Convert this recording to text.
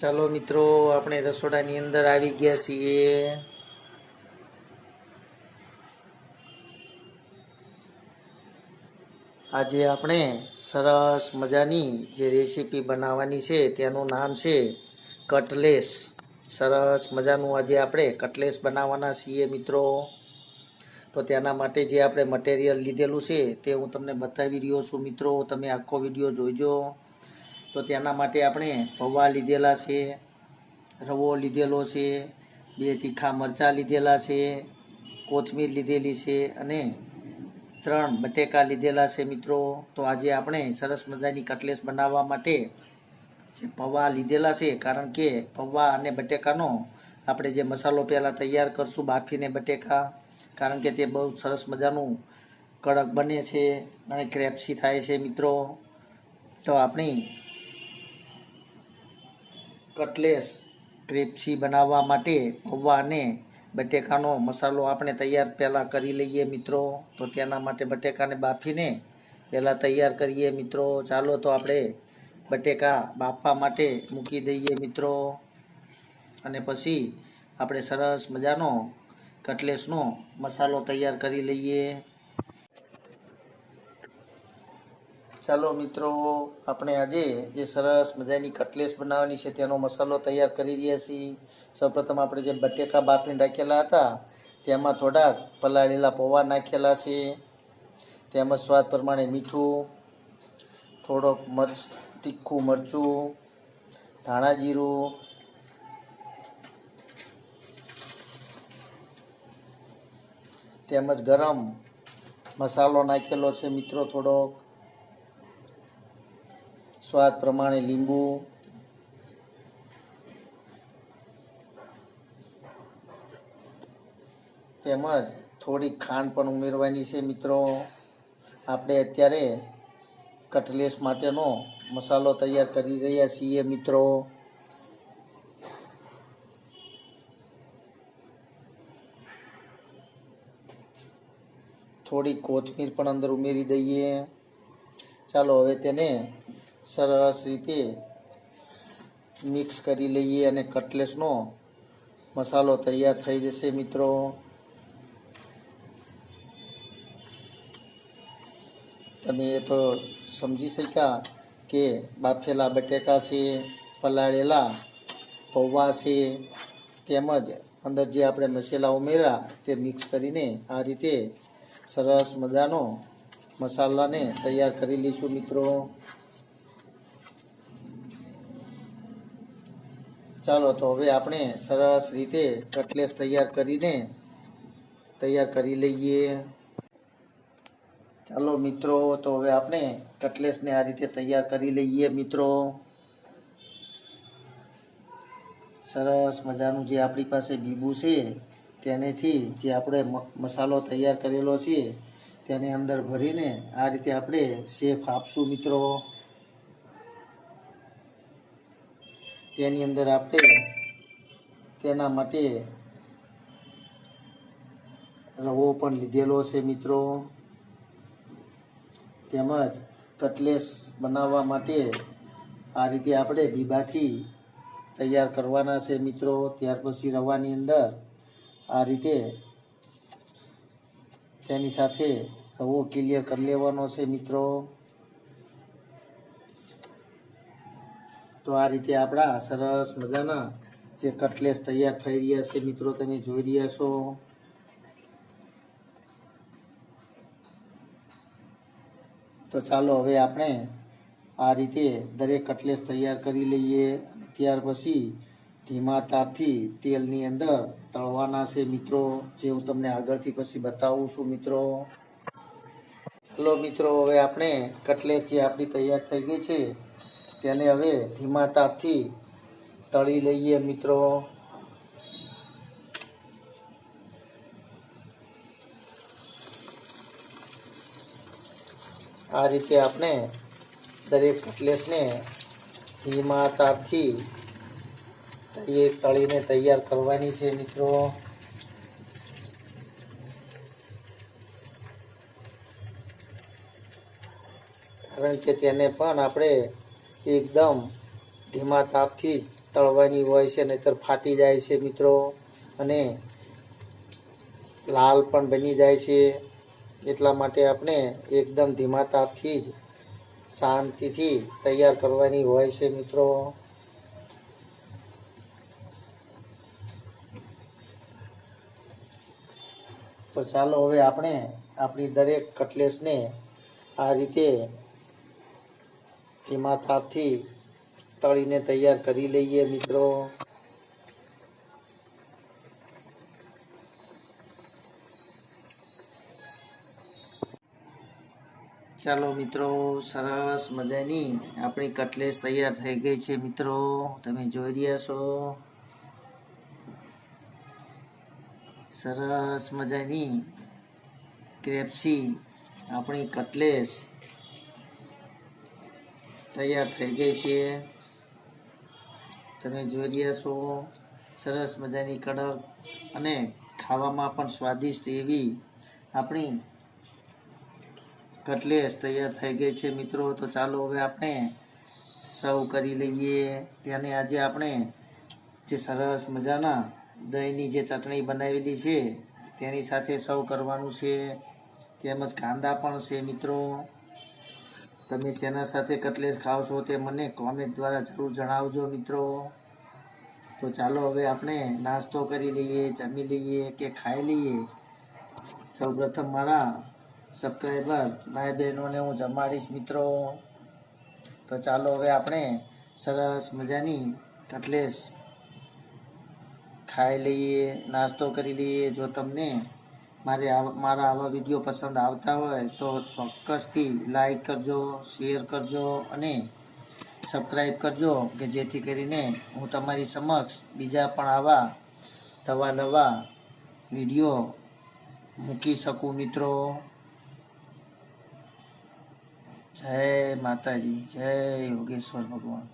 ચાલો મિત્રો, આપણે રસોડાની અંદર આવી ગયા છીએ. આજે આપણે સરસ મજાની જે રેસીપી બનાવવાની છે, તેનું નામ છે કટલેસ. સરસ મજાનું આજે આપણે કટલેસ બનાવવાના છીએ મિત્રો. તો તેના માટે જે આપણે મટીરિયલ લીધેલું છે, તે હું તમને બતાવી રહ્યો છું મિત્રો. તમે આખો વીડિયો જોઈજો. તો તેના માટે આપણે પૌવા લીધેલા છે, રવો લીધેલો છે, બે તીખા મરચાં લીધેલા છે, કોથમીર લીધેલી છે અને ત્રણ બટેકા લીધેલા છે મિત્રો. તો આજે આપણે સરસ મજાની કટલેસ બનાવવા માટે જે પૌવા લીધેલા છે, કારણ કે પૌવા અને બટેકાનો આપણે જે મસાલો પહેલાં તૈયાર કરશું બાફીને બટેકા, કારણ કે તે બહુ સરસ મજાનું કડક બને છે અને ક્રેપ્સી થાય છે મિત્રો. તો આપણી કટલેસ ક્રેપસી બનાવવા માટે પૌવા અને બટેકાનો મસાલો આપણે તૈયાર પહેલાં કરી લઈએ મિત્રો. તો તેના માટે બટેકાને બાફીને પહેલાં તૈયાર કરીએ મિત્રો. ચાલો તો આપણે બટેકા બાફવા માટે મૂકી દઈએ મિત્રો. અને પછી આપણે સરસ મજાનો કટલેસનો મસાલો તૈયાર કરી લઈએ. ચાલો મિત્રો, આપણે આજે જે સરસ મજાની કટલેસ બનાવવાની છે તેનો મસાલો તૈયાર કરી રહ્યા છીએ. સૌપ્રથમ આપણે જે બટેકા બાફીને રાખેલા હતા, તેમાં થોડાક પલાળેલા પૌવા નાખેલા છે. તેમજ સ્વાદ પ્રમાણે મીઠું, થોડોક મરચ, તીખું મરચું, ધાણા જીરું, તેમજ ગરમ મસાલો નાખેલો છે મિત્રો થોડોક. સ્વાદ પ્રમાણે લીંબુ. તેમજ થોડી ખાંડ પણ ઉમેરવાની છે મિત્રો. આપણે અત્યારે કટલેસ માટેનો મસાલો તૈયાર કરી રહ્યા છીએ મિત્રો. થોડી કોથમીર પણ અંદર ઉમેરી દઈએ. ચાલો હવે તેને સરસ રીતે મિક્સ કરી લઈએ અને કટલેસનો મસાલો તૈયાર થઈ જશે મિત્રો. તમે એ તો સમજી શક્યા કે બાફેલા બટેકા છે, પલાળેલા પૌવા છે, તેમજ અંદર જે આપણે મસાલા ઉમેર્યા તે મિક્સ કરીને આ રીતે સરસ મજાનો મસાલાને તૈયાર કરી લઈશું મિત્રો. ચાલો તો હવે આપણે સરસ રીતે કટલેસ તૈયાર કરીને તૈયાર કરી લઈએ. ચાલો મિત્રો, તો હવે આપણે કટલેસને આ રીતે તૈયાર કરી લઈએ મિત્રો. સરસ મજાનું જે આપણી પાસે બીબું છે, તેનેથી જે આપણે મસાલો તૈયાર કરેલો છે, તેને અંદર ભરીને આ રીતે આપણે શેફ આપશું મિત્રો. તેની અંદર આપણે તેના માટે રવો પણ લીધેલો છે મિત્રો. તેમજ કટલેસ બનાવવા માટે આ રીતે આપણે બીબાથી તૈયાર કરવાના છે મિત્રો. ત્યાર પછી રવાની અંદર આ રીતે તેની સાથે રવો ક્લિયર કરી લેવાનો છે મિત્રો. તો આ રીતે આપણા સરસ મજાના જે કટલેસ તૈયાર થઈ રહ્યા છે, મિત્રો, તમે જોઈ રહ્યા છો. તો ચાલો હવે આપણે આ રીતે દરેક કટલેસ તૈયાર કરી લઈએ અને ત્યાર પછી ધીમા તાપથી તેલની અંદર તળવાના છે, મિત્રો, જે હું તમને આગળથી પછી બતાવું છું, મિત્રો. ચાલો, મિત્રો, હવે આપણે કટલેસ જે આપણી તૈયાર થઈ ગઈ છે તેને હવે ધીમા તાપથી તળી લઈએ મિત્રો. આ રીતે આપણે દરેક કટલેસને ધીમા તાપથી તળીને તૈયાર કરવાની છે મિત્રો. કારણ કે તેને પણ આપણે એકદમ ધીમા તાપથી જ તળવાની હોય છે, નહીતર ફાટી જાય છે મિત્રો. અને લાલ પણ બની જાય છે. એટલા માટે આપણે એકદમ ધીમા તાપથી જ શાંતિથી તૈયાર કરવાની હોય છે મિત્રો. તો ચાલો હવે આપણે આપણી દરેક કટલેસને આ રીતે ધીમા તાપથી તળીને તૈયાર કરી લઈએ મિત્રો. ચાલો મિત્રો, સરસ મજાની આપણી કટલેસ તૈયાર થઈ ગઈ છે મિત્રો. તમે જોઈ રહ્યા છો. સરસ મજાની ક્રેપ્સી આપણી કટલેસ તૈયાર થઈ ગઈ છે તમે જોઈ રહ્યા છો, સરસ મજાની કડક અને ખાવામાં પણ સ્વાદિષ્ટ એવી આપણી કટલેસ તૈયાર થઈ ગઈ છે. મિત્રો, તો ચાલો હવે આપણે સર્વ કરી લઈએ. તેને આજે આપણે જે સરસ મજાના દહીંની જે ચટણી બનાવેલી છે, તેની સાથે સર્વ કરવાનું છે. તેમજ કાંદા પણ છે, મિત્રો. તમે શેના સાથે કટલેસ ખાવ છો તે મને કોમેન્ટ દ્વારા જરૂર જણાવજો મિત્રો. તો ચાલો હવે આપણે નાસ્તો કરી લઈએ, જમી લઈએ કે ખાઈ લઈએ. સૌપ્રથમ મારા સબસ્ક્રાઈબર ભાઈ બહેનોને હું જમાડીશ મિત્રો. તો ચાલો હવે આપણે સરસ મજાની કટલેસ ખાઈ લઈએ, નાસ્તો કરી લઈએ. જો તમને મારે મારા આવા વીડિયો પસંદ આવતા હોય તો ચોક્કસથી લાઈક કરજો શેર કરજો અને સબસ્ક્રાઈબ કરજો કે જેથી કરીને હું તમારી સમક્ષ બીજા પણ આવા નવા નવા વીડિયો મૂકી શકું મિત્રો. જય માતાજી, જય યોગેશ્વર ભગવાન.